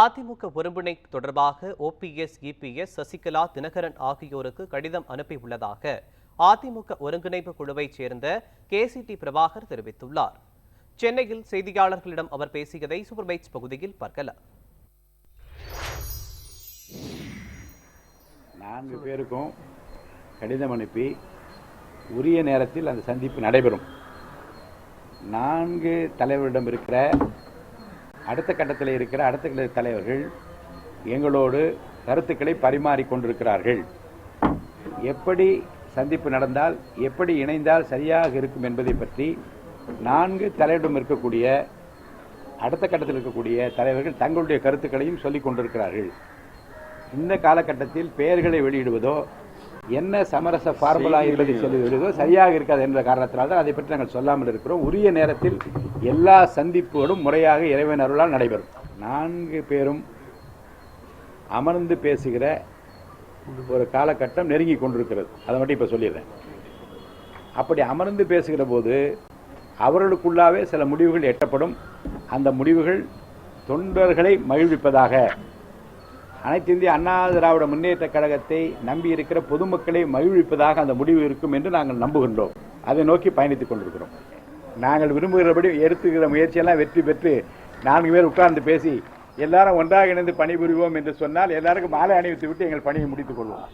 அதிமுக ஒருங்கிணை தொடர்பாக OPS EPS Sasikala Dinakaran ஆகியோருக்கு கடிதம் அனுப்பியுள்ளதாக அதிமுக ஒருங்கிணைப்பு குழுவைச் சேர்ந்த கேசிடி பிரபாகர் தெரிவித்துள்ளார். சென்னையில் செய்தியாளர்களிடம் அவர் பேசியதை சூப்பர்பைட்ஸ் பகுதியில் பார்க்கலாம். நான்கு பேருக்கும் கடிதம் அனுப்பி உரிய நேரத்தில் அந்த சந்திப்பு நடைபெறும். நான்கு தலைவரிடம் இருக்கிற அடுத்த கட்டத்தில் இருக்கிற அடுத்த கட்ட தலைவர்கள் எங்களோடு கருத்துக்களை பரிமாறிக்கொண்டிருக்கிறார்கள் எப்படி சந்திப்பு நடந்தால் எப்படி இணைந்தால் சரியாக இருக்கும் என்பதை பற்றி நான்கு தலைவரிடம் இருக்கக்கூடிய அடுத்த கட்டத்தில் இருக்கக்கூடிய தலைவர்கள் தங்களுடைய கருத்துக்களையும் சொல்லிக் கொண்டிருக்கிறார்கள். இந்த காலகட்டத்தில் பெயர்களை வெளியிடுவதோ என்ன சமரச ஃபார்முலா என்பதை சொல்லி வெளியிடுவதோ சரியாக இருக்காது என்ற காரணத்தினால் தான் அதை பற்றி நாங்கள் சொல்லாமல் இருக்கிறோம். உரிய நேரத்தில் எல்லா சந்திப்புகளும் முறையாக இறைவன் அருளால் நடைபெறும். நான்கு பேரும் அமர்ந்து பேசுகிற ஒரு காலகட்டம் நெருங்கி கொண்டிருக்கிறது. அதை மட்டும் இப்போ சொல்லிடுறேன். அப்படி அமர்ந்து பேசுகிற போது அவர்களுக்குள்ளாவே சில முடிவுகள் எட்டப்படும். அந்த முடிவுகள் தொண்டர்களை மகிழ்விப்பதாக அனைத்து இந்திய அண்ணா திராவிட முன்னேற்ற கழகத்தை நம்பி இருக்கிற பொதுமக்களை மகிழ்விப்பதாக அந்த முடிவு இருக்கும் என்று நாங்கள் நம்புகின்றோம். அதை நோக்கி பயணித்துக் கொண்டிருக்கிறோம். நாங்கள் விரும்புகிறபடி எடுத்துக்கிற முயற்சியெல்லாம் வெற்றி பெற்று நான்கு பேர் உட்கார்ந்து பேசி எல்லாரும் ஒன்றாக இணைந்து பணிபுரிவோம் என்று சொன்னால் எல்லாருக்கும் மாலை அணிவித்து விட்டு எங்கள் பணியை முடித்துக் கொள்வோம்.